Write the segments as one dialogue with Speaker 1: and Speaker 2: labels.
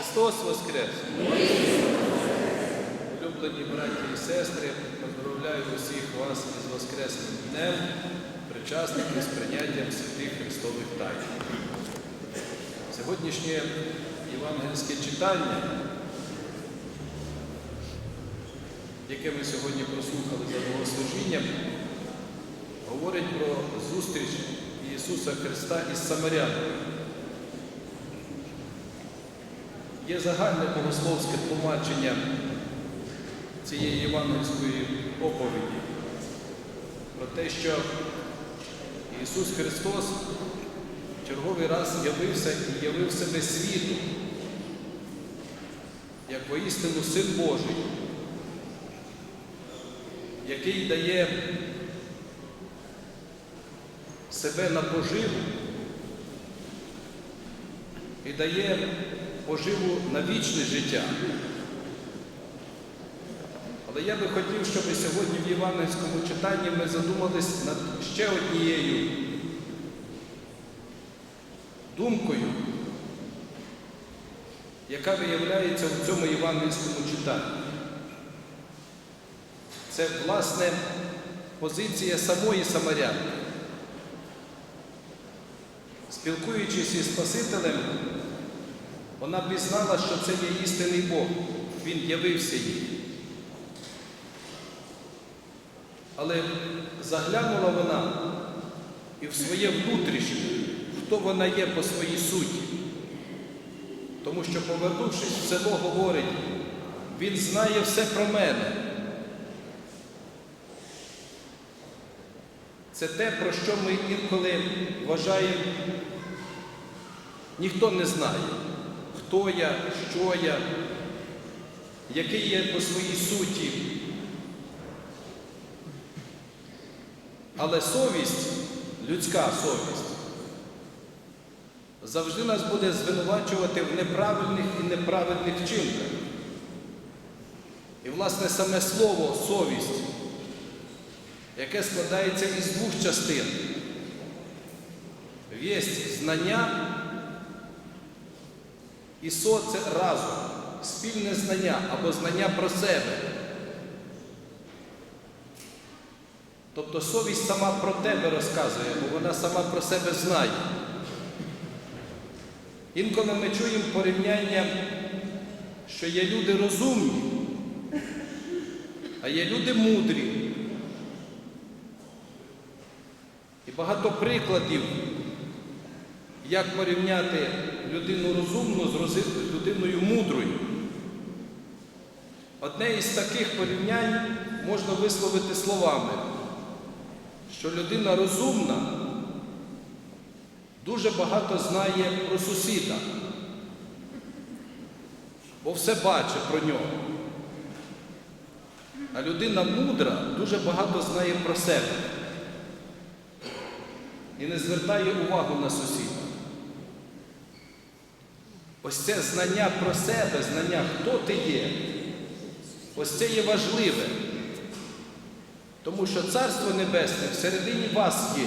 Speaker 1: Христос Воскрес! Улюблені браті і сестри, поздравляю усіх вас із Воскресним днем, причасників з прийняттям святих Христових тайн. Сьогоднішнє євангельське читання, яке ми сьогодні прослухали за богослужінням, говорить про зустріч Ісуса Христа із Самарянами. Є загальне богословське тлумачення цієї євангельської оповіді про те, що Ісус Христос черговий раз явився і явив себе світу, як воістину Син Божий, який дає себе на поживу і дає поживу на вічне життя. Але я би хотів, щоб сьогодні в Євангельському читанні ми задумались над ще однією думкою, яка виявляється в цьому євангельському читанні. Це, власне, позиція самої Самарянки. Спілкуючись із Спасителем, вона пізнала, що це є істинний Бог. Він явився їй. Але заглянула вона і в своє внутрішнє, хто вона є по своїй суті. Тому що, повернувшись в село, говорить, він знає все про мене. Це те, про що ми інколи вважаємо, ніхто не знає, хто я, що я, який я по своїй суті. Але совість, людська совість, завжди нас буде звинувачувати в неправильних і неправедних вчинках. І, власне, саме слово совість, яке складається із двох частин. Вєсть знання і со це разом, спільне знання або знання про себе. Тобто совість сама про тебе розказує, бо вона сама про себе знає. Інколи ми чуємо порівняння, що є люди розумні, а є люди мудрі. І багато прикладів, як порівняти людину розумну з людиною мудрою. Одне із таких порівнянь можна висловити словами, що людина розумна дуже багато знає про сусіда, бо все бачить про нього. А людина мудра дуже багато знає про себе і не звертає увагу на сусіда. Ось це знання про себе, знання, хто ти є, ось це є важливе. Тому що Царство Небесне всередині вас є.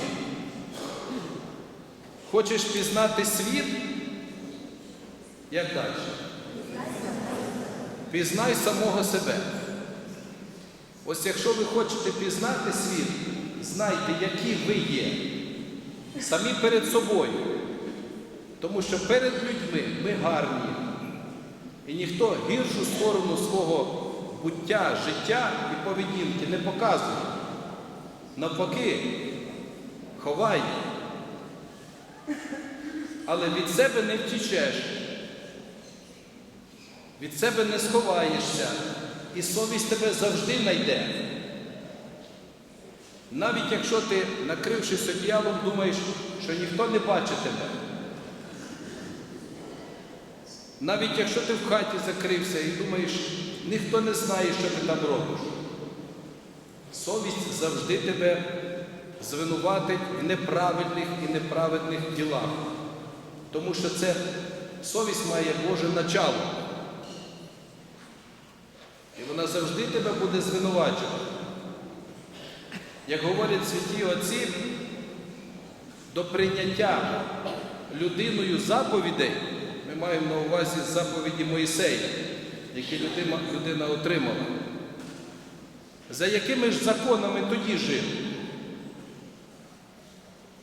Speaker 1: Хочеш пізнати світ? Як далі? Пізнай самого себе. Ось якщо ви хочете пізнати світ, знайте, які ви є. Самі перед собою. Тому що перед людьми ми гарні. І ніхто гіршу сторону свого буття, життя і поведінки не показує. Навпаки, ховає. Але від себе не втічеш, від себе не сховаєшся, і совість тебе завжди знайде. Навіть якщо ти, накрившись одіялом, думаєш, що ніхто не бачить тебе. Навіть якщо ти в хаті закрився і думаєш, ніхто не знає, що ти там робиш. Совість завжди тебе звинуватить в неправильних і неправедних ділах. Тому що це совість має Боже начало. І вона завжди тебе буде звинувачувати. Як говорять святі отці, до прийняття людиною заповідей ми маємо на увазі заповіді Моїсея, які людина, людина отримала. За якими ж законами тоді жив?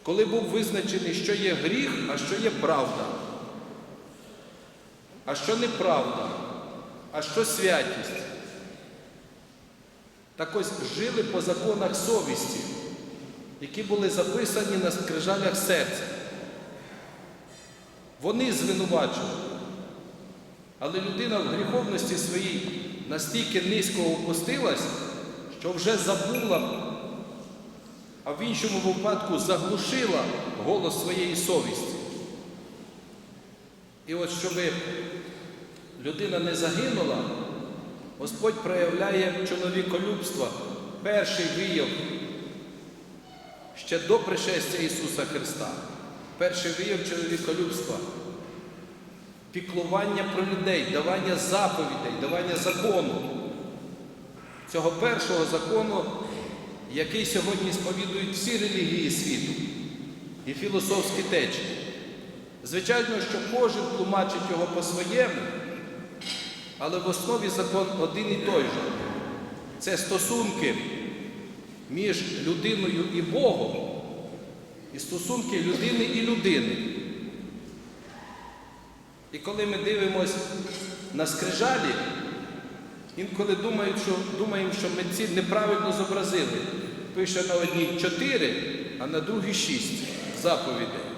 Speaker 1: Коли був визначений, що є гріх, а що є правда, а що неправда, а що святість. Так ось жили по законах совісті, які були записані на скрижалях серця. Вони звинувачували. Але людина в гріховності своїй настільки низько опустилась, що вже забула, а в іншому випадку заглушила голос своєї совісті. І от щоб людина не загинула, Господь проявляє чоловіколюбство, перший вияв ще до пришестя Ісуса Христа. Перший вияв чоловіколюбства. Піклування про людей, давання заповідей, давання закону. Цього першого закону, який сьогодні сповідують всі релігії світу і філософські течії. Звичайно, що кожен тлумачить його по-своєму, але в основі закон один і той же. Це стосунки між людиною і Богом, і стосунки людини і людини. І коли ми дивимося на скрижалі, інколи думають, що, думаємо, що митці неправильно зобразили. Пише на одній чотири, а на другій шість заповідей.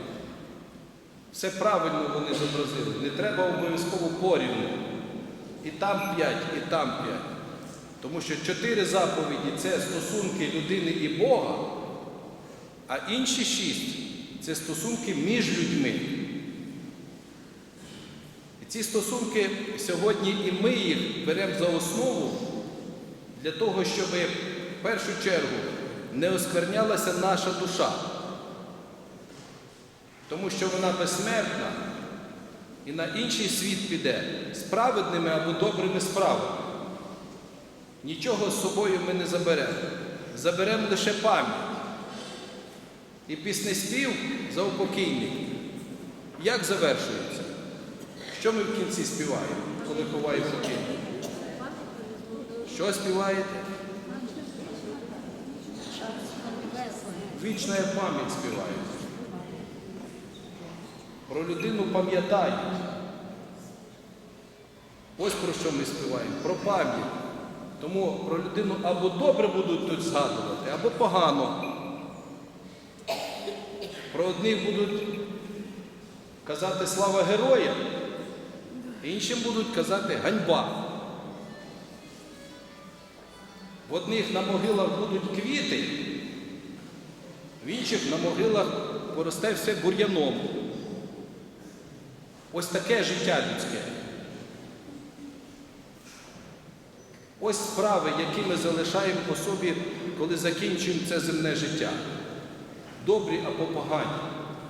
Speaker 1: Все правильно вони зобразили. Не треба обов'язково порівну. І там п'ять, і там п'ять. Тому що чотири заповіді це стосунки людини і Бога, а інші шість це стосунки між людьми. І ці стосунки сьогодні і ми їх беремо за основу для того, щоб в першу чергу не осквернялася наша душа. Тому що вона безсмертна і на інший світ піде з праведними або добрими справами. Нічого з собою ми не заберемо. Заберемо лише пам'ять. І піснеспів заупокійний. Як завершується? Що ми в кінці співаємо, коли ховаємо покійник? Що співаєте? Вічна пам'ять співають. Про людину пам'ятають. Ось про що ми співаємо, про пам'ять. Тому про людину або добре будуть тут згадувати, або погано. Про одних будуть казати слава героям, іншим будуть казати ганьба. В одних на могилах будуть квіти, в інших на могилах поросте все бур'яном. Ось таке життя людське. Ось справи, які ми залишаємо по собі, коли закінчуємо це земне життя. Добрі або погані.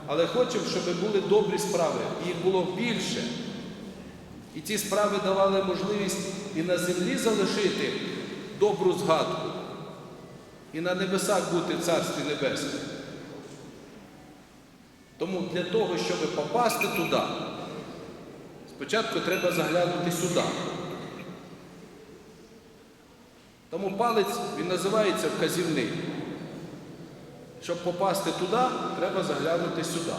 Speaker 1: Але хочемо, щоб були добрі справи, їх було більше. І ці справи давали можливість і на землі залишити добру згадку, і на небесах бути в Царстві Небесному. Тому для того, щоб попасти туди, спочатку треба заглянути сюди. Тому палець він називається вказівник. Щоб попасти туди, треба заглянути сюди.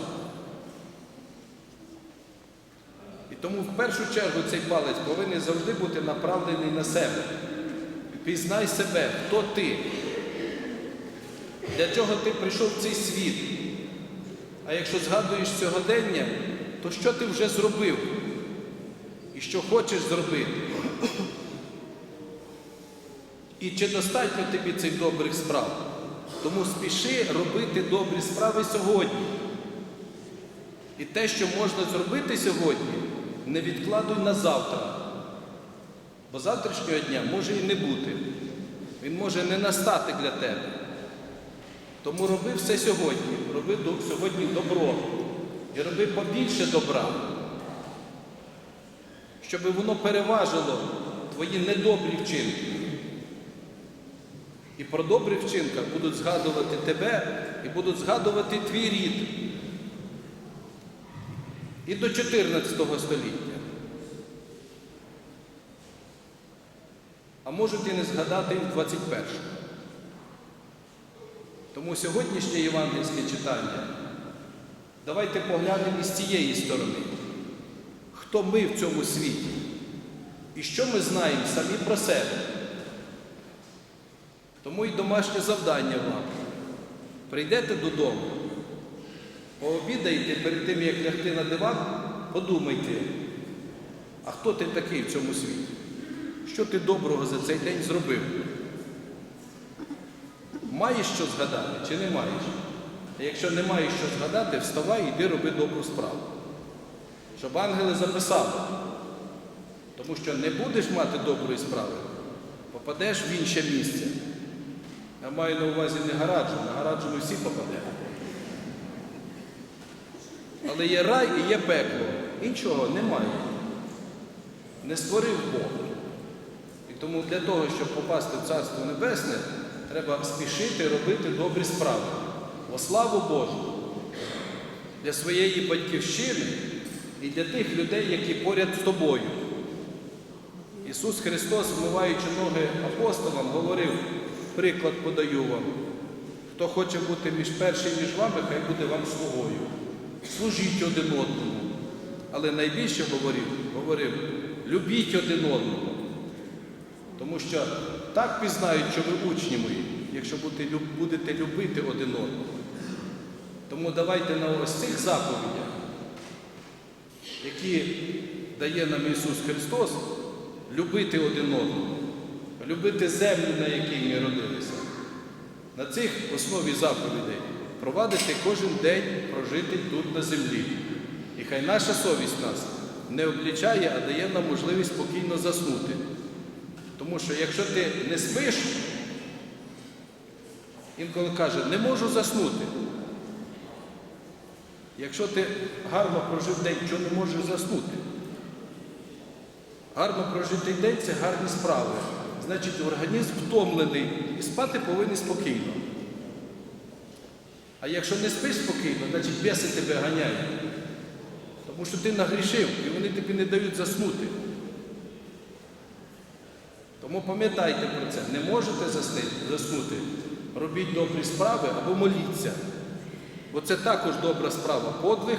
Speaker 1: І тому в першу чергу цей палець повинен завжди бути направлений на себе. Пізнай себе, хто ти, для чого ти прийшов в цей світ. А якщо згадуєш сьогодення, то що ти вже зробив і що хочеш зробити? І чи достатньо тобі цих добрих справ? Тому спіши робити добрі справи сьогодні. І те, що можна зробити сьогодні, не відкладуй на завтра. Бо завтрашнього дня може і не бути. Він може не настати для тебе. Тому роби все сьогодні, роби сьогодні добро і роби побільше добра, щоб воно переважило твої недобрі вчинки. І про добрі вчинках будуть згадувати тебе і будуть згадувати твій рід. і до 14 століття. А можуть і не згадати і в 21-му. Тому сьогоднішнє євангельське читання давайте поглянемо із цієї сторони, хто ми в цьому світі і що ми знаємо самі про себе. Тому і домашнє завдання вам. Прийдете додому, пообідаєте перед тим, як лягти на диван, подумайте, а хто ти такий в цьому світі? Що ти доброго за цей день зробив? Маєш що згадати чи не маєш? А якщо не маєш що згадати, вставай і йди роби добру справу. Щоб ангели записали. Тому що не будеш мати доброї справи, попадеш в інше місце. Я маю на увазі не гараджу, на гараджу ми всі попадемо. Але є рай і є пекло. Іншого немає. Не створив Бог. І тому для того, щоб попасти в Царство Небесне, треба спішити робити добрі справи. Во славу Божу для своєї батьківщини і для тих людей, які поряд з тобою. Ісус Христос, вмиваючи ноги апостолам, говорив, приклад подаю вам. Хто хоче бути між першим між вами, хай буде вам слугою. Служіть один одному. Але найбільше говорив, говорив, любіть один одного. Тому що так пізнають, що ви учні мої, якщо будете, любити один одного. Тому давайте на ось цих заповідях, які дає нам Ісус Христос, любити один одного, любити землю, на якій ми родилися. На цих основі заповідей провадити кожен день прожити тут на землі. І хай наша совість нас не облічає, а дає нам можливість спокійно заснути. Тому що якщо ти не спиш, інколи каже, не можу заснути. Якщо ти гарно прожив день, чого не можеш заснути? Гарно прожитий день це гарні справи. Значить, організм втомлений і спати повинен спокійно. А якщо не спиш спокійно, значить беси тебе ганяють. Тому що ти нагрішив і вони тобі не дають заснути. Тому пам'ятайте про це, не можете заснути, робіть добрі справи або моліться. Бо це також добра справа, подвиг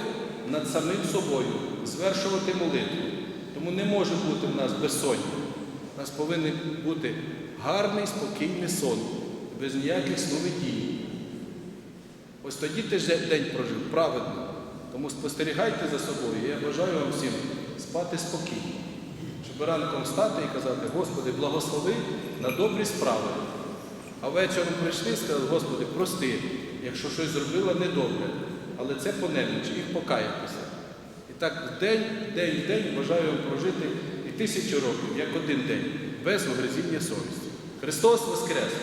Speaker 1: над самим собою, звершувати молитву. Тому не може бути в нас безсоння. У нас повинен бути гарний, спокійний сон, без ніяких сновидій. Ось тоді ти ж день прожив праведно. Тому спостерігайте за собою. Я бажаю вам всім спати спокійно, щоб ранком встати і казати, Господи, благослови на добрі справи. А вечором прийшли і сказали, Господи, прости, якщо щось зробила недобре, але це по немочі, і покаятися. І так день, день, день бажаю вам прожити тисячу років, як один день, без огризіння совісті. Христос Воскрес!